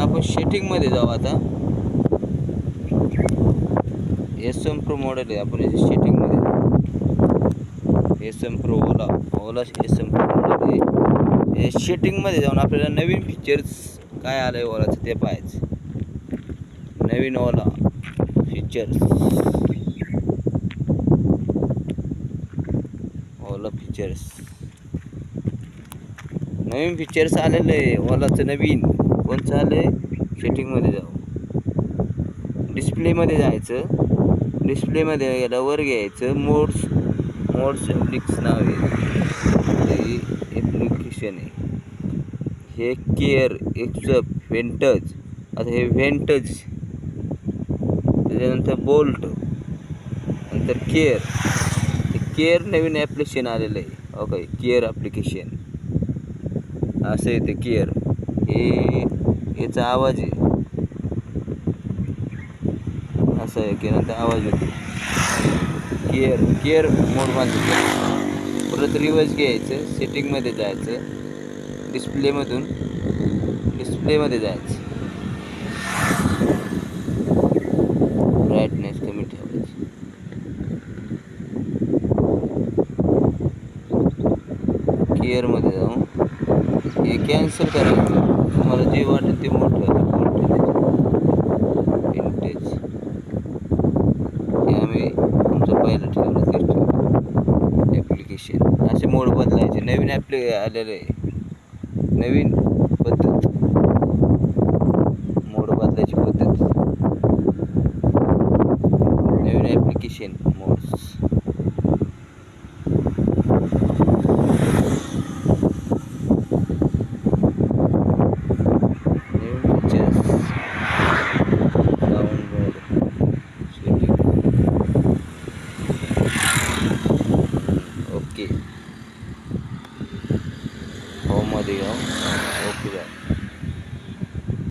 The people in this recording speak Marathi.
आपण शेटिंगमध्ये जाऊ आता. एस एम प्रो मॉडेल आहे आपण याच्या शेटिंगमध्ये S M pro Ola Ola S M pro model आहे. हे शेटिंगमध्ये जाऊन आपल्याला नवीन फीचर्स काय आलं आहे ओलाचं ते पाहायचं. नवीन ओला फीचर्स ओला फीचर्स नवीन फीचर्स आलेलं आहे ओलाचं नवीन. पण आलं आहे सेटिंगमध्ये जाऊ. डिस्प्लेमध्ये जायचं. डिस्प्लेमध्ये गेलं वर घ्यायचं मोड्स मोड्स ॲप्लिक्स नाव आहे. ॲप्लिकेशन आहे. हे केअर एक्सप व्हेंटज आता हे व्हेंटज त्याच्यानंतर बोल्ट नंतर केअर केअर नवीन ॲप्लिकेशन आलेलं आहे. ओके केअर ॲप्लिकेशन असं येते केअर हे याचा आवाज आहे. असं आहे की नंतर आवाज येतो केअर केअर मोडमध्ये परत रिवर्स घ्यायचं सेटिंगमध्ये जायचं डिस्प्लेमधून डिस्प्लेमध्ये जायचं. ब्राईटनेस कमी ठेवायची. केअरमध्ये जाऊन हे कॅन्सल करायचं. तुम्हाला जे वाटेल ते मोठं विंटेज हे आम्ही आमचं पहिलं ठेवलं ते ठेवलं. ॲप्लिकेशन असे मोड बदलायचे. नवीन ॲप्ली आलेलं. आहे नवीन पद्धत. मोड बदलायची पद्धत. नवीन ॲप्लिकेशन मोड्स ओके होममध्ये जाऊ ओके जाऊ